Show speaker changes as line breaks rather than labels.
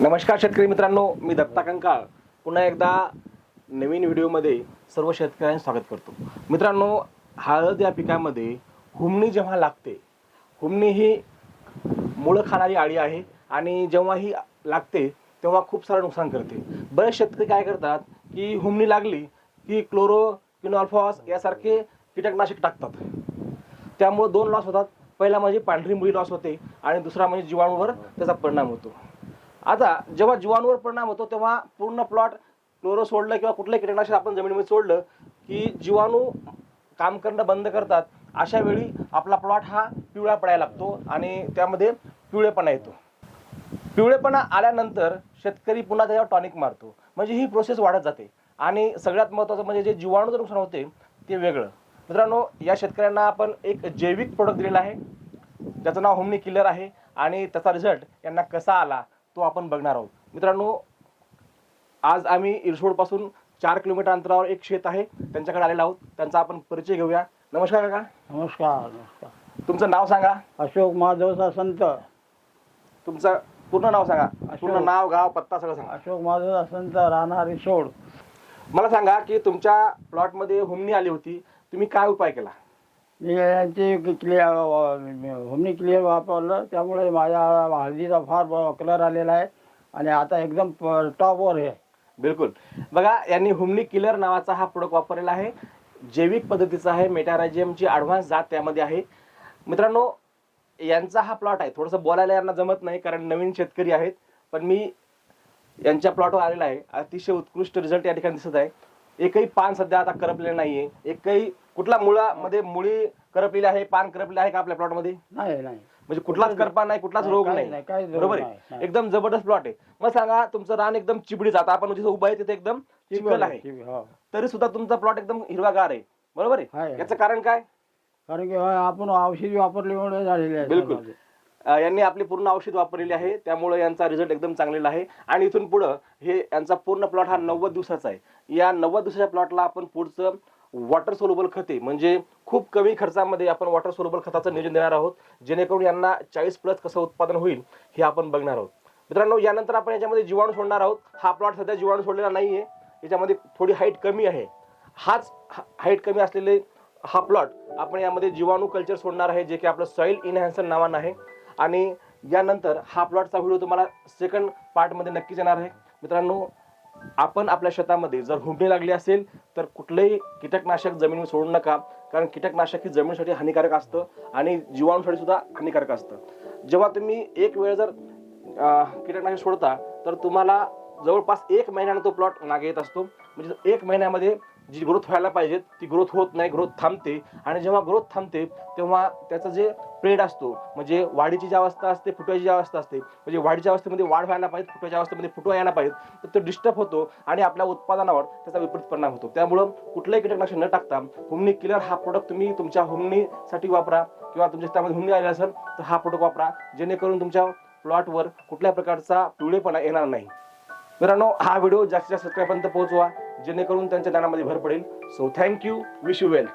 नमस्कार शेतकरी मित्रांनो मी दत्ता कंकाळ. पुन्हा एकदा नवीन व्हिडिओमध्ये सर्व शेतकऱ्यांचे स्वागत करतो. मित्रांनो हळद या पिकामध्ये हुमणी जेव्हा लागते हुमणी ही मुळं खाणारी आळी आहे आणि जेव्हा ही लागते तेव्हा खूप सारं नुकसान करते. बरेच शेतकरी काय करतात की हुमणी लागली की क्लोरो किनॉल्फॉस यासारखे कीटकनाशक टाकतात. त्यामुळं दोन लॉस होतात. पहिला म्हणजे पांढरी मुळी लॉस होते आणि दुसरा म्हणजे जीवाणूवर त्याचा परिणाम होतो. आता जेव्हा जीवाणूवर परिणाम होतो तेव्हा पूर्ण प्लॉट क्लोरो सोडलं किंवा कुठलं कीटकनाशक आपण जमिनीमध्ये सोडलं की जीवाणू काम करणं बंद करतात. अशा वेळी आपला प्लॉट हा पिवळा पडायला लागतो आणि त्यामध्ये पिवळेपणा येतो. पिवळेपणा आल्यानंतर शेतकरी पुन्हा त्याच्यावर टॉनिक मारतो. म्हणजे ही प्रोसेस वाढत जाते. आणि सगळ्यात महत्त्वाचं म्हणजे जे जीवाणूचं नुकसान होते ते वेगळं. मित्रांनो या शेतकऱ्यांना आपण एक जैविक प्रोडक्ट दिलेला आहे. त्याचं नाव होमनी किलर आहे आणि त्याचा रिझल्ट यांना कसा आला? तो आपण बघणार आहोत. मित्रांनो आज आम्ही इरसोडपासून चार किलोमीटर अंतरावर एक शेत आहे. त्यांच्याकडे आलेलो आहोत. त्यांचा आपण परिचय घेऊया. नमस्कार काका.
नमस्कार नमस्कार.
तुमचं नाव सांगा.
अशोक माधवचा संत.
तुमचं पूर्ण नाव सांगा. पूर्ण नाव गाव पत्ता सगळं सांगा.
अशोक माधवचा संत राहणार रिसोड
मला सांगा की तुमच्या प्लॉटमध्ये हुमणी आली होती. तुम्ही काय उपाय केला?
यांची क्लिअर होमनी क्लिअर वापरलं. त्यामुळे माझ्या हळदीचा फार कलर आलेला आहे. आणि आता एकदम टॉपवर आहे.
बिलकुल. बघा यांनी हुमनी किलर नावाचा हा प्रोडक्ट वापरलेला आहे. जैविक पद्धतीचा आहे. मेटारायजियमची ॲडव्हान्स जात त्यामध्ये आहे. मित्रांनो यांचा हा प्लॉट आहे. थोडंसं बोलायला यांना जमत नाही कारण नवीन शेतकरी आहेत. पण मी यांच्या प्लॉटवर आलेला आहे. अतिशय उत्कृष्ट रिझल्ट या ठिकाणी दिसत आहे. एकही पान सध्या आता करपलेलं नाहीये. एकही कुठला मुळामध्ये मुळी करपलेली आहे पान करपलेलं आहे का आपल्या प्लॉटमध्ये
नाही नाही.
म्हणजे कुठलाच करपा नाही कुठलाच रोग नाही.
नाही, काहीच रोग
बरोबर
नाही,
आहे?
नाही.
एकदम जबरदस्त प्लॉट आहे. मग सांगा तुमचं रान एकदम चिबडी जात. आपण जिथे उभं आहे तिथे एकदम चिखल आहे.
हो.
तरी सुद्धा तुमचा प्लॉट एकदम हिरवागार आहे. बरोबर
आहे,
आहे
आहे.
याचं कारण काय?
कारण की आपण औषधी वापरल्यामुळे झालेले आहे
बिलकुल. यांनी आपली पूर्ण औषध वापरलेली आहे. त्यामुळे यांचा रिझल्ट एकदम चांगलेला आहे. आणि इथून पुढं हे यांचा पूर्ण प्लॉट हा नव्वद दिवसाचा आहे. या नव्वद दिवसाच्या प्लॉटला आपण पुढचं वॉटर सोल्युबल खते म्हणजे खूप कमी खर्चामध्ये आपण वॉटर सोल्युबल खताचं नियोजन देणार आहोत. जेणेकरून यांना चाळीस प्लस कसं उत्पादन होईल हे आपण बघणार आहोत. मित्रांनो यानंतर आपण याच्यामध्ये जीवाणू सोडणार आहोत. हा प्लॉट सध्या जीवाणू सोडलेला नाही आहे याच्यामध्ये थोडी हाईट कमी आहे. हाच हाईट कमी असलेले हा प्लॉट आपण यामध्ये जीवाणू कल्चर सोडणार आहे जे की आपलं सॉईल इनहॅन्सर नावानं आहे. आणि यानंतर हा प्लॉटचा व्हिडिओ तुम्हाला सेकंड पार्टमध्ये नक्कीच येणार आहे. मित्रांनो आपण आपल्या शेतामध्ये जर हुंबणी लागली असेल तर कुठलंही कीटकनाशक जमिनीवर सोडू नका. कारण कीटकनाशक ही जमिनीसाठी हानिकारक असतं आणि जीवाणूसाठी सुद्धा हानिकारक असतं. जेव्हा तुम्ही एक वेळ जर कीटकनाशक सोडता तर तुम्हाला जवळपास एक महिन्यानं तो प्लॉट नागे येत असतो. म्हणजे एक महिन्यामध्ये जी ग्रोथ व्हायला पाहिजे ती ग्रोथ होत नाही ग्रोथ थांबते. आणि जेव्हा ग्रोथ थांबते तेव्हा त्याचं जे प्रेड असतो म्हणजे वाढीची जी अवस्था असते फुटवायची जी अवस्था असते म्हणजे वाढीच्या अवस्थेमध्ये वाढ व्हायला पाहिजे फुटवायच्या अवस्थेमध्ये फुटवा यायला पाहिजे तर तो डिस्टर्ब होतो आणि आपल्या उत्पादनावर त्याचा विपरीत परिणाम होतो. त्यामुळं कुठलंही कीटकनाशक न टाकता हुमनी किलर हा प्रोडक्ट तुम्ही तुमच्या होमनीसाठी वापरा किंवा तुमच्या त्यामध्ये हुमणी आली असेल तर हा प्रोडक्ट वापरा. जेणेकरून तुमच्या प्लॉटवर कुठल्या प्रकारचा पिवळेपणा येणार नाही. मित्रांनो हा व्हिडिओ जास्तीत जास्त सबस्क्राईबपर्यंत पोहोचवा. जेणेकरून त्यांच्या ज्ञानामध्ये भर पडेल. So thank you wish you wealth